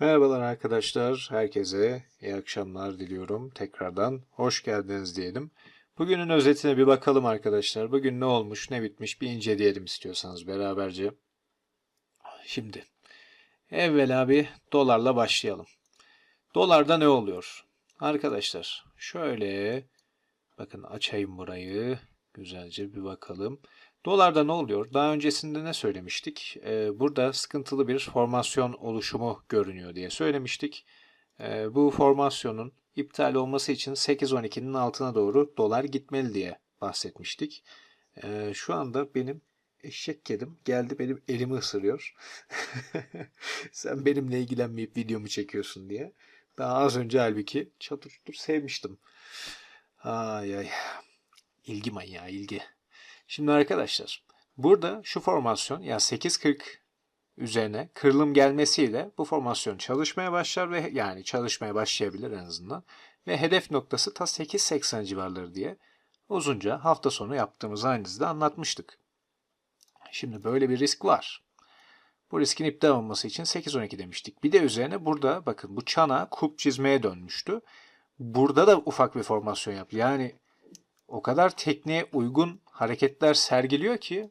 Merhabalar arkadaşlar, herkese iyi akşamlar diliyorum. Tekrardan hoş geldiniz diyelim. Bugünün özetine bir bakalım arkadaşlar. Bugün ne olmuş, ne bitmiş bir inceleyelim istiyorsanız beraberce. Şimdi, evvela bir dolarla başlayalım. Dolarda ne oluyor? Arkadaşlar, şöyle bakın açayım burayı. Güzelce bir bakalım. Dolarda ne oluyor? Daha öncesinde ne söylemiştik? Ee, burada sıkıntılı bir formasyon oluşumu görünüyor diye söylemiştik. Ee, bu formasyonun iptal olması için 8.12'nin altına doğru dolar gitmeli diye bahsetmiştik. Ee, şu anda benim eşek kedim geldi benim elimi ısırıyor. Sen benimle ilgilenmeyip videomu çekiyorsun diye. Daha az önce halbuki çatır çutur sevmiştim. Ay ay. İlgi manyağı ilgi. Şimdi arkadaşlar burada şu formasyon ya 8.40 üzerine kırılım gelmesiyle bu formasyon çalışmaya başlar ve yani çalışmaya başlayabilir en azından. Ve hedef noktası ta 8.80 civarları diye uzunca hafta sonu yaptığımız analizde anlatmıştık. Şimdi böyle bir risk var. Bu riskin iptal olması için 8.12 demiştik. Bir de üzerine burada bakın bu çana kulp çizmeye dönmüştü. Burada da ufak bir formasyon yaptı. Yani o kadar tekniğe uygun hareketler sergiliyor ki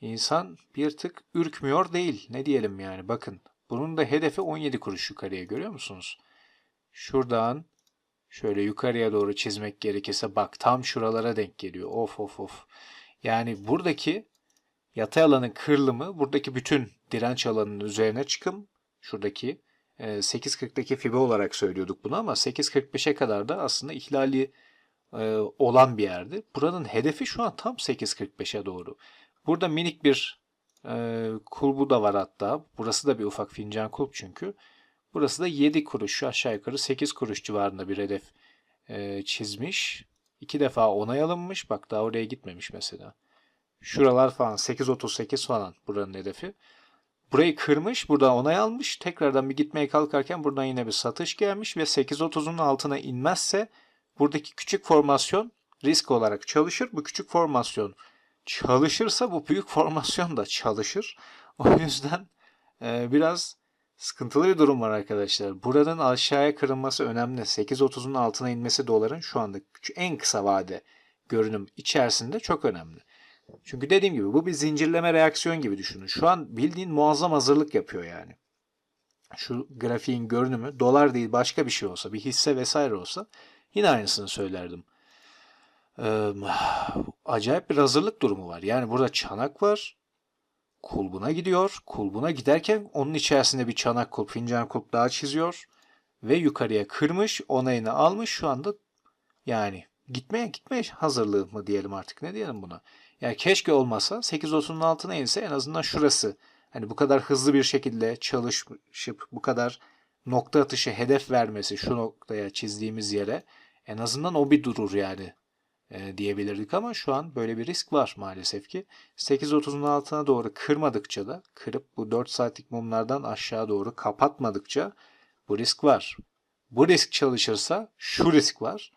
insan bir tık ürkmüyor değil. Ne diyelim yani bakın. Bunun da hedefi 17 kuruş yukarıya görüyor musunuz? Şuradan şöyle yukarıya doğru çizmek gerekirse bak tam şuralara denk geliyor. Of of of. Yani buradaki yatay alanın kırılımı buradaki bütün direnç alanının üzerine çıkım. Şuradaki 8.40'daki fibe olarak söylüyorduk bunu ama 8.45'e kadar da aslında ihlali e, olan bir yerdi. Buranın hedefi şu an tam 8.45'e doğru. Burada minik bir e, kulbu da var hatta. Burası da bir ufak fincan kulp çünkü. Burası da 7 kuruş şu aşağı yukarı 8 kuruş civarında bir hedef e, çizmiş. İki defa onay alınmış. Bak daha oraya gitmemiş mesela. Şuralar falan 8.38 falan buranın hedefi. Burayı kırmış, burada onay almış. Tekrardan bir gitmeye kalkarken buradan yine bir satış gelmiş ve 8.30'un altına inmezse buradaki küçük formasyon risk olarak çalışır. Bu küçük formasyon çalışırsa bu büyük formasyon da çalışır. O yüzden e, biraz sıkıntılı bir durum var arkadaşlar. Buranın aşağıya kırılması önemli. 8.30'un altına inmesi doların şu anda en kısa vade görünüm içerisinde çok önemli. Çünkü dediğim gibi bu bir zincirleme reaksiyon gibi düşünün. Şu an bildiğin muazzam hazırlık yapıyor yani. Şu grafiğin görünümü dolar değil başka bir şey olsa, bir hisse vesaire olsa Yine aynısını söylerdim. Ee, acayip bir hazırlık durumu var. Yani burada çanak var. Kulbuna gidiyor. Kulbuna giderken onun içerisinde bir çanak kulp, fincan kulp daha çiziyor. Ve yukarıya kırmış, onayını almış. Şu anda yani gitmeye gitmeye hazırlığı mı diyelim artık ne diyelim buna. Yani keşke olmasa 8.30'un altına inse en azından şurası. Hani bu kadar hızlı bir şekilde çalışıp bu kadar nokta atışı hedef vermesi şu noktaya çizdiğimiz yere en azından o bir durur yani e, diyebilirdik ama şu an böyle bir risk var maalesef ki. 8.30'un altına doğru kırmadıkça da kırıp bu 4 saatlik mumlardan aşağı doğru kapatmadıkça bu risk var. Bu risk çalışırsa şu risk var.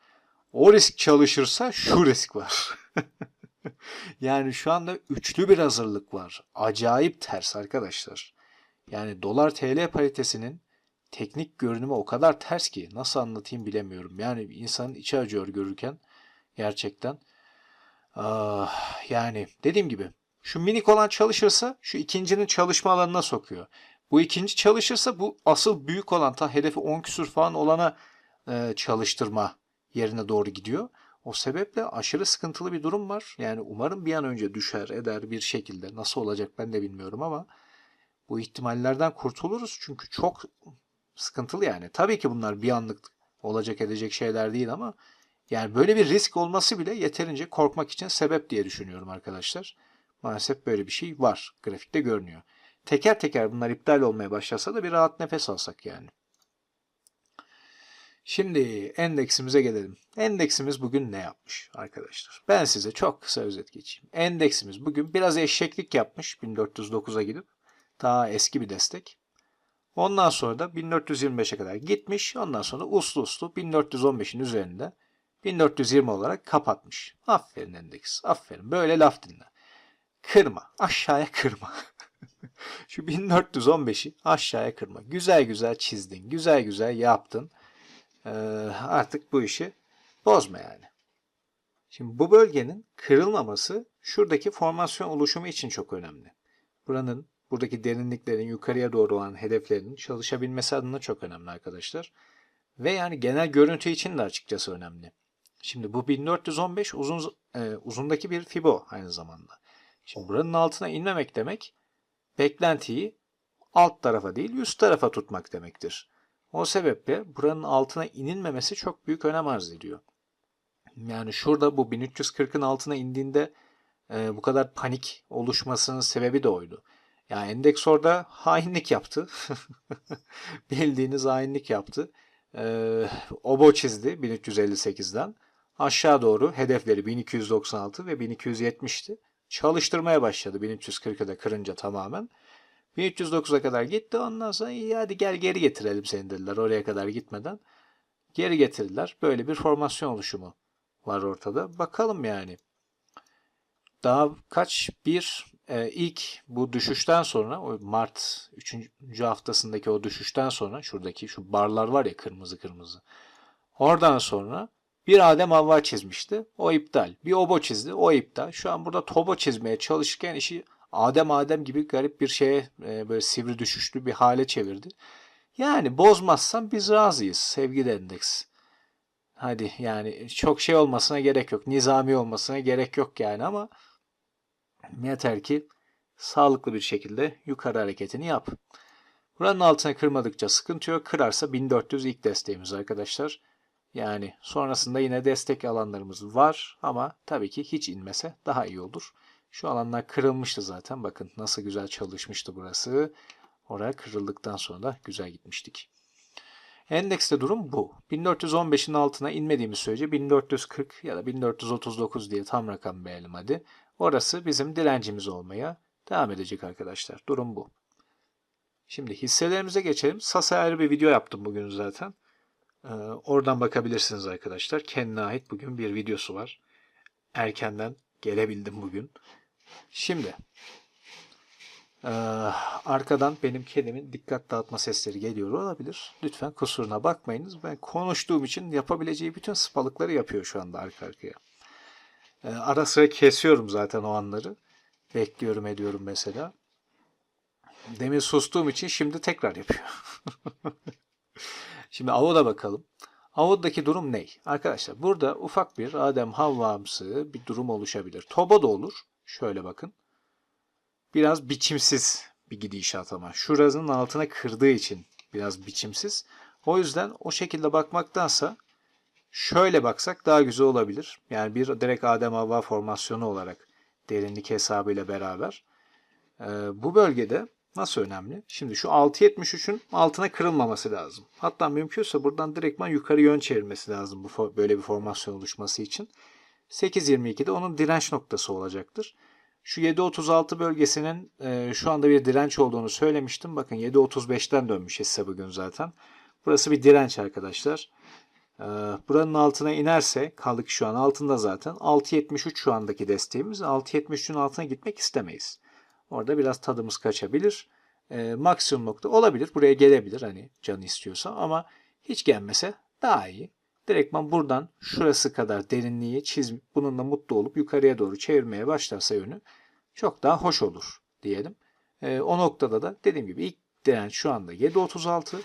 O risk çalışırsa şu risk var. yani şu anda üçlü bir hazırlık var. Acayip ters arkadaşlar. Yani dolar TL paritesinin teknik görünümü o kadar ters ki nasıl anlatayım bilemiyorum. Yani insanın içi acıyor görürken gerçekten. Ah, yani dediğim gibi şu minik olan çalışırsa şu ikincinin çalışma alanına sokuyor. Bu ikinci çalışırsa bu asıl büyük olan ta hedefi 10 küsür falan olana e, çalıştırma yerine doğru gidiyor. O sebeple aşırı sıkıntılı bir durum var. Yani umarım bir an önce düşer eder bir şekilde. Nasıl olacak ben de bilmiyorum ama bu ihtimallerden kurtuluruz. Çünkü çok sıkıntılı yani. Tabii ki bunlar bir anlık olacak edecek şeyler değil ama yani böyle bir risk olması bile yeterince korkmak için sebep diye düşünüyorum arkadaşlar. Maalesef böyle bir şey var. Grafikte görünüyor. Teker teker bunlar iptal olmaya başlasa da bir rahat nefes alsak yani. Şimdi endeksimize gelelim. Endeksimiz bugün ne yapmış arkadaşlar? Ben size çok kısa özet geçeyim. Endeksimiz bugün biraz eşeklik yapmış 1409'a gidip. Daha eski bir destek. Ondan sonra da 1425'e kadar gitmiş. Ondan sonra uslu uslu 1415'in üzerinde 1420 olarak kapatmış. Aferin endeks. Aferin. Böyle laf dinle. Kırma. Aşağıya kırma. Şu 1415'i aşağıya kırma. Güzel güzel çizdin. Güzel güzel yaptın. Ee, artık bu işi bozma yani. Şimdi bu bölgenin kırılmaması şuradaki formasyon oluşumu için çok önemli. Buranın buradaki derinliklerin yukarıya doğru olan hedeflerinin çalışabilmesi adına çok önemli arkadaşlar. Ve yani genel görüntü için de açıkçası önemli. Şimdi bu 1415 uzun e, uzundaki bir fibo aynı zamanda. Şimdi buranın altına inmemek demek beklentiyi alt tarafa değil üst tarafa tutmak demektir. O sebeple buranın altına inilmemesi çok büyük önem arz ediyor. Yani şurada bu 1340'ın altına indiğinde e, bu kadar panik oluşmasının sebebi de oydu. Yani endeks orada hainlik yaptı. Bildiğiniz hainlik yaptı. E, obo çizdi 1358'den. Aşağı doğru hedefleri 1296 ve 1270'ti. Çalıştırmaya başladı 1340'ı da kırınca tamamen. 1309'a kadar gitti. Ondan sonra iyi hadi gel geri getirelim seni dediler oraya kadar gitmeden. Geri getirdiler. Böyle bir formasyon oluşumu var ortada. Bakalım yani. Daha kaç bir e, ilk bu düşüşten sonra o Mart 3. haftasındaki o düşüşten sonra şuradaki şu barlar var ya kırmızı kırmızı. Oradan sonra bir Adem Havva çizmişti. O iptal. Bir Obo çizdi. O iptal. Şu an burada Tobo çizmeye çalışırken işi Adem Adem gibi garip bir şeye e, böyle sivri düşüşlü bir hale çevirdi. Yani bozmazsan biz razıyız sevgili endeks. Hadi yani çok şey olmasına gerek yok. Nizami olmasına gerek yok yani ama yeter ki sağlıklı bir şekilde yukarı hareketini yap. Buranın altına kırmadıkça sıkıntı yok. Kırarsa 1400 ilk desteğimiz arkadaşlar. Yani sonrasında yine destek alanlarımız var ama tabii ki hiç inmese daha iyi olur. Şu alanlar kırılmıştı zaten. Bakın nasıl güzel çalışmıştı burası. Oraya kırıldıktan sonra da güzel gitmiştik. Endekste durum bu. 1415'in altına inmediğimiz sürece 1440 ya da 1439 diye tam rakam verelim hadi. Orası bizim direncimiz olmaya devam edecek arkadaşlar. Durum bu. Şimdi hisselerimize geçelim. Sas'a ayrı bir video yaptım bugün zaten. Ee, oradan bakabilirsiniz arkadaşlar. Kendine ait bugün bir videosu var. Erkenden gelebildim bugün. Şimdi ee, arkadan benim kedimin dikkat dağıtma sesleri geliyor olabilir. Lütfen kusuruna bakmayınız. Ben konuştuğum için yapabileceği bütün spalıkları yapıyor şu anda arka arkaya. Ee, ara sıra kesiyorum zaten o anları. Bekliyorum ediyorum mesela. Demin sustuğum için şimdi tekrar yapıyor. şimdi Avud'a bakalım. Avud'daki durum ne? Arkadaşlar burada ufak bir Adem Havvamsı bir durum oluşabilir. Toba da olur. Şöyle bakın biraz biçimsiz bir gidişat ama. Şurasının altına kırdığı için biraz biçimsiz. O yüzden o şekilde bakmaktansa şöyle baksak daha güzel olabilir. Yani bir direkt Adem Havva formasyonu olarak derinlik hesabıyla beraber. Ee, bu bölgede nasıl önemli? Şimdi şu 6.73'ün altına kırılmaması lazım. Hatta mümkünse buradan direktman yukarı yön çevirmesi lazım bu böyle bir formasyon oluşması için. 8.22'de onun direnç noktası olacaktır. Şu 7.36 bölgesinin e, şu anda bir direnç olduğunu söylemiştim. Bakın 7.35'ten dönmüş hisse bugün zaten. Burası bir direnç arkadaşlar. E, buranın altına inerse kaldık şu an altında zaten. 6.73 şu andaki desteğimiz. 6.73'ün altına gitmek istemeyiz. Orada biraz tadımız kaçabilir. E, maksimum nokta olabilir. Buraya gelebilir hani canı istiyorsa ama hiç gelmese daha iyi. Direktman buradan şurası kadar derinliği çiz, bununla mutlu olup yukarıya doğru çevirmeye başlarsa yönü çok daha hoş olur diyelim. E, o noktada da dediğim gibi ilk direnç şu anda 7.36.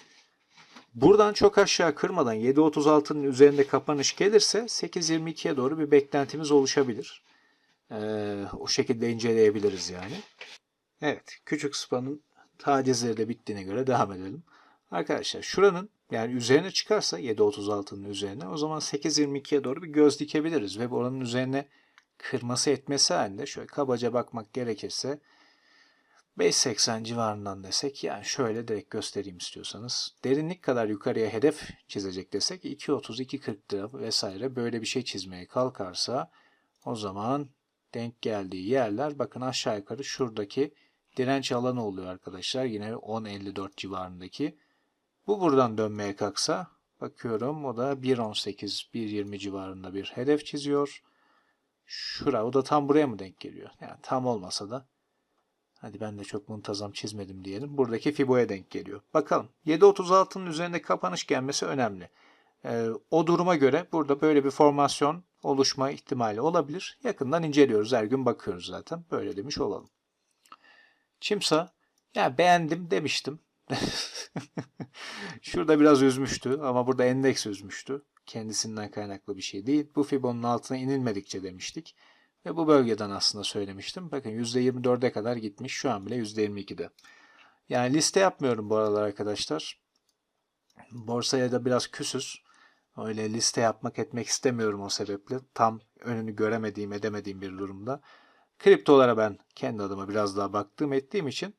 Buradan çok aşağı kırmadan 7.36'nın üzerinde kapanış gelirse 8.22'ye doğru bir beklentimiz oluşabilir. E, o şekilde inceleyebiliriz yani. Evet küçük spanın tacizleri de bittiğine göre devam edelim. Arkadaşlar şuranın yani üzerine çıkarsa 7.36'nın üzerine o zaman 8.22'ye doğru bir göz dikebiliriz ve oranın üzerine kırması etmesi halinde şöyle kabaca bakmak gerekirse 5.80 civarından desek yani şöyle direkt göstereyim istiyorsanız derinlik kadar yukarıya hedef çizecek desek 2.30 2.40 lira vesaire böyle bir şey çizmeye kalkarsa o zaman denk geldiği yerler bakın aşağı yukarı şuradaki direnç alanı oluyor arkadaşlar yine 10.54 civarındaki bu buradan dönmeye kalksa bakıyorum o da 1.18 1.20 civarında bir hedef çiziyor. Şura o da tam buraya mı denk geliyor? Yani tam olmasa da Hadi ben de çok muntazam çizmedim diyelim. Buradaki Fibo'ya denk geliyor. Bakalım 7.36'nın üzerinde kapanış gelmesi önemli. Ee, o duruma göre burada böyle bir formasyon oluşma ihtimali olabilir. Yakından inceliyoruz. Her gün bakıyoruz zaten. Böyle demiş olalım. Çimsa ya beğendim demiştim. Şurada biraz üzmüştü ama burada endeks üzmüştü. Kendisinden kaynaklı bir şey değil. Bu Fibon'un altına inilmedikçe demiştik. Ve bu bölgeden aslında söylemiştim. Bakın %24'e kadar gitmiş. Şu an bile %22'de. Yani liste yapmıyorum bu aralar arkadaşlar. Borsaya da biraz küsüz. Öyle liste yapmak etmek istemiyorum o sebeple. Tam önünü göremediğim edemediğim bir durumda. Kriptolara ben kendi adıma biraz daha baktığım ettiğim için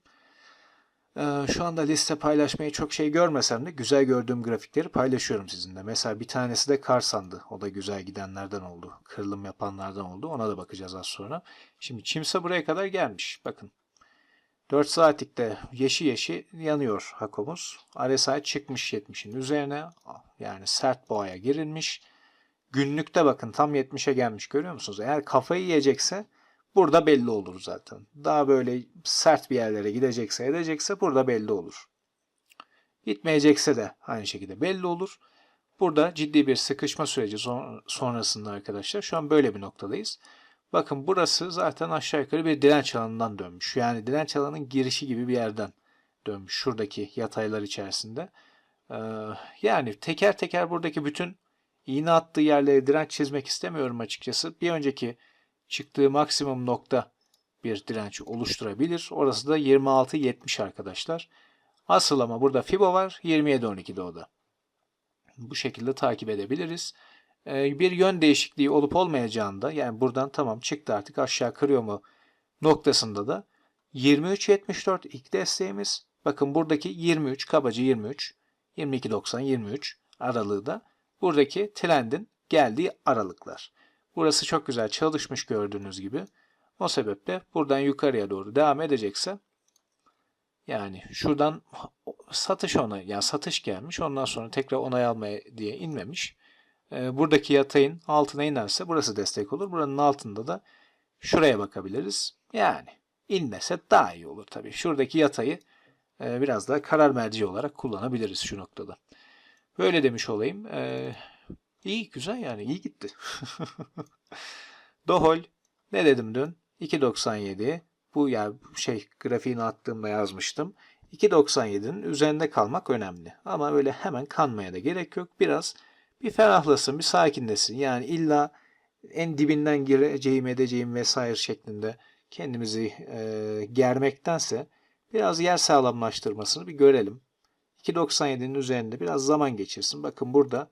şu anda liste paylaşmayı çok şey görmesem de güzel gördüğüm grafikleri paylaşıyorum sizinle. Mesela bir tanesi de Karsan'dı. O da güzel gidenlerden oldu. Kırılım yapanlardan oldu. Ona da bakacağız az sonra. Şimdi Çimsa buraya kadar gelmiş. Bakın. 4 saatlikte yeşil yeşil yanıyor Hakomuz. RSI çıkmış 70'in üzerine. Yani sert boğaya girilmiş. Günlükte bakın tam 70'e gelmiş görüyor musunuz? Eğer kafayı yiyecekse burada belli olur zaten. Daha böyle sert bir yerlere gidecekse edecekse burada belli olur. Gitmeyecekse de aynı şekilde belli olur. Burada ciddi bir sıkışma süreci sonrasında arkadaşlar şu an böyle bir noktadayız. Bakın burası zaten aşağı yukarı bir direnç alanından dönmüş. Yani direnç alanının girişi gibi bir yerden dönmüş. Şuradaki yataylar içerisinde. Ee, yani teker teker buradaki bütün iğne attığı yerlere direnç çizmek istemiyorum açıkçası. Bir önceki çıktığı maksimum nokta bir direnç oluşturabilir. Orası da 26.70 arkadaşlar. Asıl ama burada Fibo var. 27.12'de o da. Bu şekilde takip edebiliriz. Ee, bir yön değişikliği olup olmayacağında yani buradan tamam çıktı artık aşağı kırıyor mu noktasında da 23.74 ilk desteğimiz. Bakın buradaki 23 kabaca 23 22.90 23 aralığı da buradaki trendin geldiği aralıklar. Burası çok güzel çalışmış gördüğünüz gibi. O sebeple buradan yukarıya doğru devam edecekse yani şuradan satış ona yani satış gelmiş ondan sonra tekrar onay almaya diye inmemiş. Ee, buradaki yatayın altına inerse burası destek olur. Buranın altında da şuraya bakabiliriz. Yani inmese daha iyi olur tabii. Şuradaki yatayı e, biraz daha karar merci olarak kullanabiliriz şu noktada. Böyle demiş olayım. İyi güzel yani iyi gitti. Dohol ne dedim dün? 2.97 bu ya şey grafiğini attığımda yazmıştım. 2.97'nin üzerinde kalmak önemli. Ama öyle hemen kanmaya da gerek yok. Biraz bir ferahlasın, bir sakinlesin. Yani illa en dibinden gireceğim, edeceğim vesaire şeklinde kendimizi e, germektense biraz yer sağlamlaştırmasını bir görelim. 2.97'nin üzerinde biraz zaman geçirsin. Bakın burada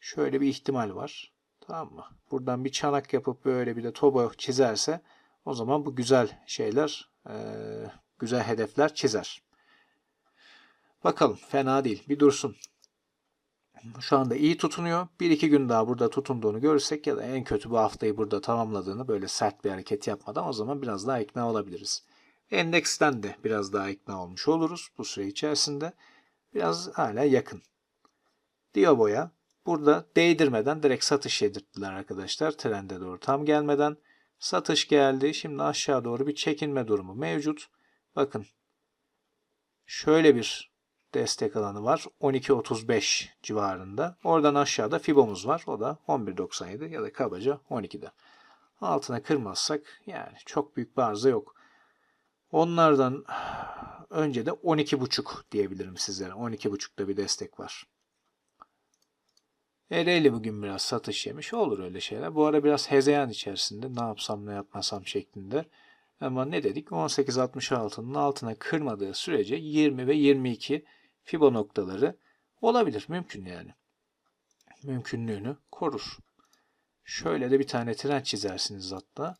şöyle bir ihtimal var. Tamam mı? Buradan bir çanak yapıp böyle bir de toba çizerse o zaman bu güzel şeyler, e, güzel hedefler çizer. Bakalım fena değil. Bir dursun. Şu anda iyi tutunuyor. Bir iki gün daha burada tutunduğunu görürsek ya da en kötü bu haftayı burada tamamladığını böyle sert bir hareket yapmadan o zaman biraz daha ikna olabiliriz. Endeksten de biraz daha ikna olmuş oluruz bu süre içerisinde. Biraz hala yakın. Diobo'ya burada değdirmeden direkt satış yedirttiler arkadaşlar. Trende doğru tam gelmeden satış geldi. Şimdi aşağı doğru bir çekilme durumu mevcut. Bakın şöyle bir destek alanı var. 12.35 civarında. Oradan aşağıda Fibo'muz var. O da 11.97 ya da kabaca 12'de. Altına kırmazsak yani çok büyük bir arıza yok. Onlardan önce de 12.5 diyebilirim sizlere. 12.5'da bir destek var. Ereğli bugün biraz satış yemiş. Olur öyle şeyler. Bu ara biraz hezeyan içerisinde ne yapsam ne yapmasam şeklinde. Ama ne dedik? 18.66'nın altına kırmadığı sürece 20 ve 22 Fibo noktaları olabilir. Mümkün yani. Mümkünlüğünü korur. Şöyle de bir tane trend çizersiniz hatta.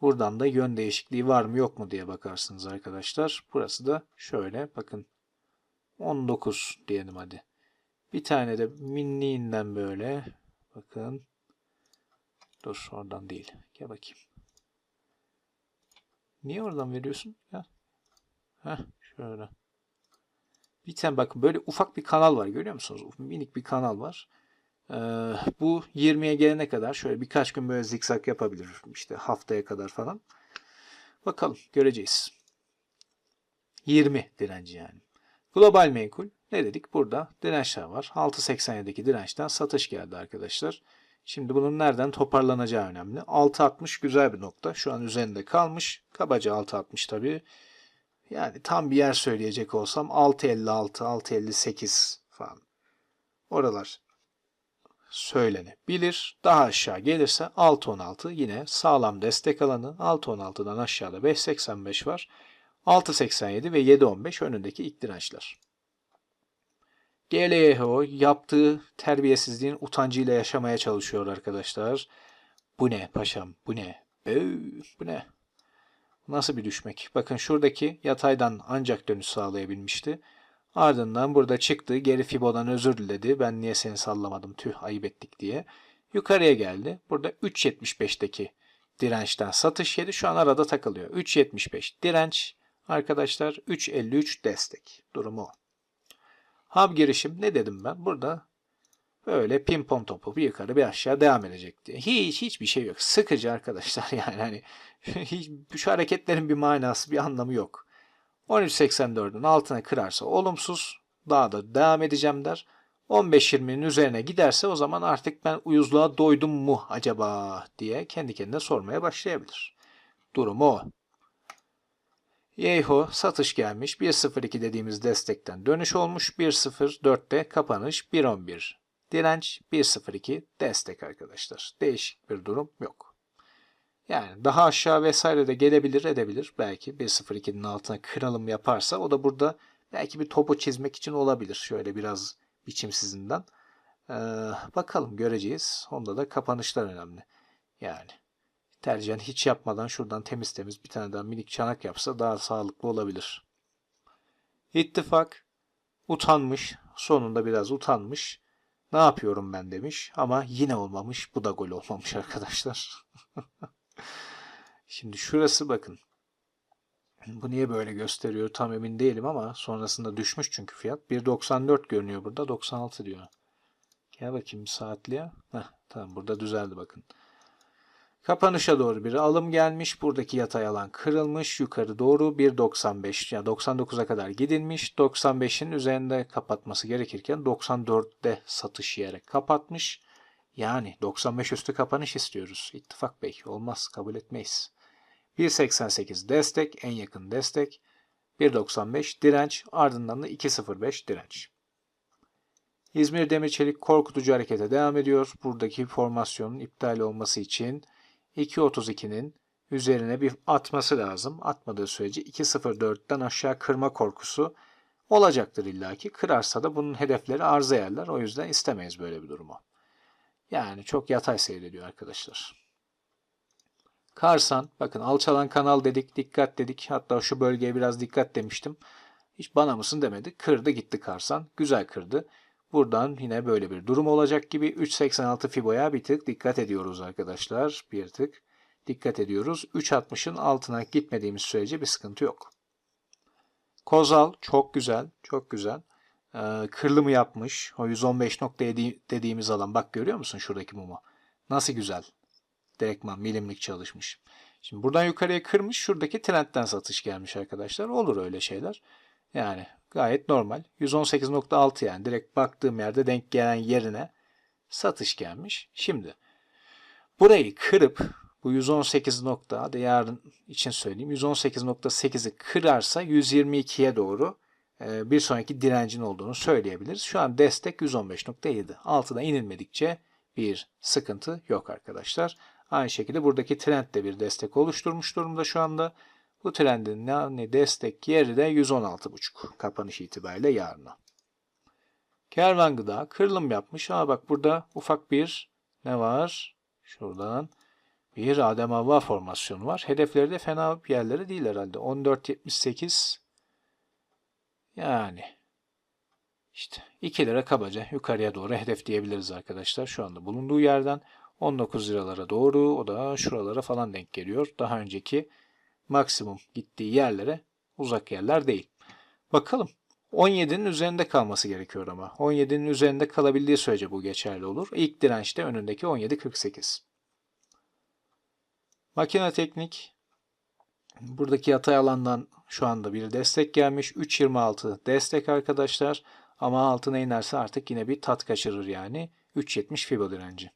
Buradan da yön değişikliği var mı yok mu diye bakarsınız arkadaşlar. Burası da şöyle bakın 19 diyelim hadi. Bir tane de minniğinden böyle bakın. Dur oradan değil. Gel bakayım. Niye oradan veriyorsun? Ya. Heh, şöyle. Bir tane bakın böyle ufak bir kanal var görüyor musunuz? Minik bir kanal var. Ee, bu 20'ye gelene kadar şöyle birkaç gün böyle zikzak yapabilir. işte haftaya kadar falan. Bakalım göreceğiz. 20 direnci yani. Global menkul ne dedik? Burada dirençler var. 6.87'deki dirençten satış geldi arkadaşlar. Şimdi bunun nereden toparlanacağı önemli. 6.60 güzel bir nokta. Şu an üzerinde kalmış. Kabaca 6.60 tabii. Yani tam bir yer söyleyecek olsam 6.56, 6.58 falan. Oralar söylenebilir. Daha aşağı gelirse 6.16 yine sağlam destek alanı. 6.16'dan aşağıda 5.85 var. 6.87 ve 7.15 önündeki ilk dirençler. GLYHO yaptığı terbiyesizliğin utancıyla yaşamaya çalışıyor arkadaşlar. Bu ne paşam bu ne? Bu ne? Nasıl bir düşmek? Bakın şuradaki yataydan ancak dönüş sağlayabilmişti. Ardından burada çıktı. Geri Fibo'dan özür diledi. Ben niye seni sallamadım tüh ayıp ettik diye. Yukarıya geldi. Burada 3.75'teki dirençten satış yedi. Şu an arada takılıyor. 3.75 direnç. Arkadaşlar 3.53 destek. Durumu o. Hub girişim ne dedim ben? Burada böyle pimpon topu bir yukarı bir aşağı devam edecek diye. Hiç hiçbir şey yok. Sıkıcı arkadaşlar yani hani hiç, şu hareketlerin bir manası bir anlamı yok. 13.84'ün altına kırarsa olumsuz. Daha da devam edeceğim der. 15.20'nin üzerine giderse o zaman artık ben uyuzluğa doydum mu acaba diye kendi kendine sormaya başlayabilir. Durum o. Yeyho satış gelmiş. 1.02 dediğimiz destekten dönüş olmuş. 1.04'te kapanış. 1.11 direnç. 1.02 destek arkadaşlar. Değişik bir durum yok. Yani daha aşağı vesaire de gelebilir edebilir. Belki 1.02'nin altına kıralım yaparsa o da burada belki bir topu çizmek için olabilir. Şöyle biraz biçimsizinden. Ee, bakalım göreceğiz. Onda da kapanışlar önemli. Yani tercihen hiç yapmadan şuradan temiz temiz bir tane daha minik çanak yapsa daha sağlıklı olabilir. İttifak utanmış. Sonunda biraz utanmış. Ne yapıyorum ben demiş ama yine olmamış. Bu da gol olmamış arkadaşlar. Şimdi şurası bakın. Bu niye böyle gösteriyor tam emin değilim ama sonrasında düşmüş çünkü fiyat. 1.94 görünüyor burada 96 diyor. Gel bakayım saatliğe. Heh, tamam burada düzeldi bakın. Kapanışa doğru bir alım gelmiş. Buradaki yatay alan kırılmış. Yukarı doğru 1.95 ya yani 99'a kadar gidilmiş. 95'in üzerinde kapatması gerekirken 94'te satış yiyerek kapatmış. Yani 95 üstü kapanış istiyoruz. İttifak Bey olmaz kabul etmeyiz. 1.88 destek en yakın destek. 1.95 direnç ardından da 2.05 direnç. İzmir Demir Çelik korkutucu harekete devam ediyor. Buradaki formasyonun iptal olması için 2.32'nin üzerine bir atması lazım. Atmadığı sürece 2.04'ten aşağı kırma korkusu olacaktır illaki. Kırarsa da bunun hedefleri arıza yerler. O yüzden istemeyiz böyle bir durumu. Yani çok yatay seyrediyor arkadaşlar. Karsan, bakın alçalan kanal dedik, dikkat dedik. Hatta şu bölgeye biraz dikkat demiştim. Hiç bana mısın demedi. Kırdı gitti Karsan. Güzel kırdı. Buradan yine böyle bir durum olacak gibi 3.86 Fibo'ya bir tık dikkat ediyoruz arkadaşlar. Bir tık dikkat ediyoruz. 3.60'ın altına gitmediğimiz sürece bir sıkıntı yok. Kozal çok güzel. Çok güzel. Ee, kırılımı yapmış. O 115.7 dediğimiz alan. Bak görüyor musun şuradaki mumu? Nasıl güzel. Direktman milimlik çalışmış. Şimdi buradan yukarıya kırmış. Şuradaki trendten satış gelmiş arkadaşlar. Olur öyle şeyler. Yani gayet normal. 118.6 yani direkt baktığım yerde denk gelen yerine satış gelmiş. Şimdi burayı kırıp bu 118 nokta hadi yarın için söyleyeyim 118.8'i kırarsa 122'ye doğru e, bir sonraki direncin olduğunu söyleyebiliriz. Şu an destek 115.7. Altına inilmedikçe bir sıkıntı yok arkadaşlar. Aynı şekilde buradaki trend de bir destek oluşturmuş durumda şu anda. Bu trendin yani destek yeri de 116.5 kapanış itibariyle yarına. Kervan gıda kırılım yapmış. Aa bak burada ufak bir ne var? Şuradan bir Adem Havva formasyonu var. Hedefleri de fena bir yerleri değil herhalde. 14.78 yani işte 2 lira kabaca yukarıya doğru hedef diyebiliriz arkadaşlar. Şu anda bulunduğu yerden 19 liralara doğru o da şuralara falan denk geliyor. Daha önceki maksimum gittiği yerlere uzak yerler değil. Bakalım 17'nin üzerinde kalması gerekiyor ama. 17'nin üzerinde kalabildiği sürece bu geçerli olur. İlk dirençte önündeki 17.48. Makine teknik buradaki yatay alandan şu anda bir destek gelmiş. 3.26 destek arkadaşlar. Ama altına inerse artık yine bir tat kaçırır yani. 3.70 Fibo direnci.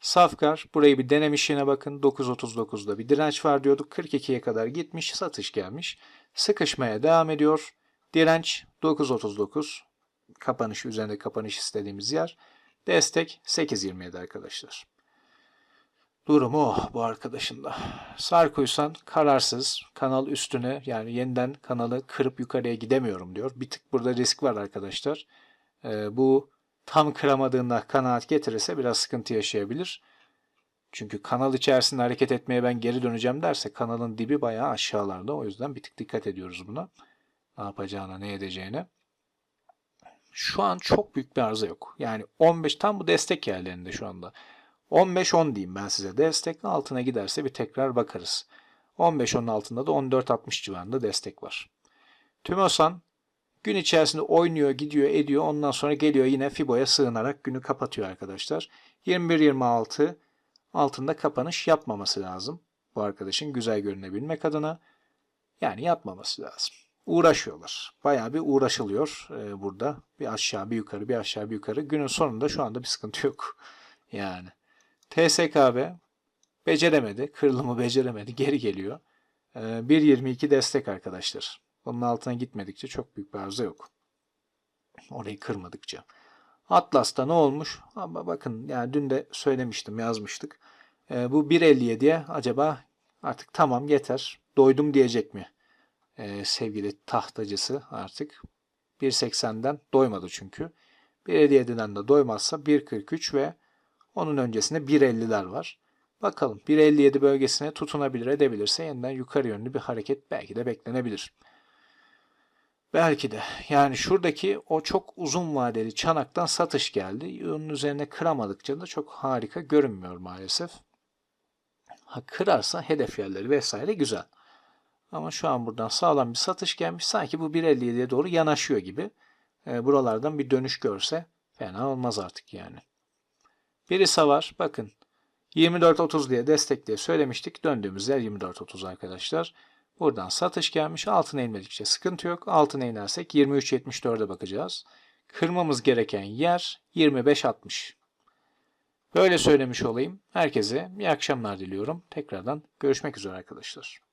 Safkar burayı bir denemiş yine bakın 9.39'da bir direnç var diyorduk. 42'ye kadar gitmiş satış gelmiş. Sıkışmaya devam ediyor. Direnç 9.39 kapanış üzerinde kapanış istediğimiz yer. Destek 8.27 arkadaşlar. Durumu o bu arkadaşın da. Sarkuysan kararsız kanal üstüne yani yeniden kanalı kırıp yukarıya gidemiyorum diyor. Bir tık burada risk var arkadaşlar. Ee, bu tam kıramadığında kanaat getirirse biraz sıkıntı yaşayabilir. Çünkü kanal içerisinde hareket etmeye ben geri döneceğim derse kanalın dibi bayağı aşağılarda. O yüzden bir tık dikkat ediyoruz buna. Ne yapacağına, ne edeceğine. Şu an çok büyük bir arıza yok. Yani 15 tam bu destek yerlerinde şu anda. 15-10 diyeyim ben size destek. Altına giderse bir tekrar bakarız. 15-10'un altında da 14-60 civarında destek var. Tümosan Gün içerisinde oynuyor, gidiyor, ediyor. Ondan sonra geliyor yine Fibo'ya sığınarak günü kapatıyor arkadaşlar. 21-26 altında kapanış yapmaması lazım. Bu arkadaşın güzel görünebilmek adına. Yani yapmaması lazım. Uğraşıyorlar. Bayağı bir uğraşılıyor e, burada. Bir aşağı bir yukarı bir aşağı bir yukarı. Günün sonunda şu anda bir sıkıntı yok. Yani. TSKB beceremedi. Kırılımı beceremedi. Geri geliyor. E, 1.22 destek arkadaşlar. Onun altına gitmedikçe çok büyük bir arıza yok. Orayı kırmadıkça. Atlas'ta ne olmuş? Ama bakın yani dün de söylemiştim, yazmıştık. E, bu 1.57'ye acaba artık tamam yeter, doydum diyecek mi? E, sevgili tahtacısı artık. 1.80'den doymadı çünkü. 1.57'den de doymazsa 1.43 ve onun öncesinde 1.50'ler var. Bakalım 1.57 bölgesine tutunabilir edebilirse yeniden yukarı yönlü bir hareket belki de beklenebilir. Belki de. Yani şuradaki o çok uzun vadeli çanaktan satış geldi. Onun üzerine kıramadıkça da çok harika görünmüyor maalesef. Ha kırarsa hedef yerleri vesaire güzel. Ama şu an buradan sağlam bir satış gelmiş. Sanki bu 1.57'ye doğru yanaşıyor gibi. E, buralardan bir dönüş görse fena olmaz artık yani. Birisi var. Bakın 24.30 diye destek diye söylemiştik. Döndüğümüz yer 24.30 arkadaşlar. Buradan satış gelmiş. Altına inmedikçe sıkıntı yok. Altına inersek 23.74'e bakacağız. Kırmamız gereken yer 25.60. Böyle söylemiş olayım. Herkese iyi akşamlar diliyorum. Tekrardan görüşmek üzere arkadaşlar.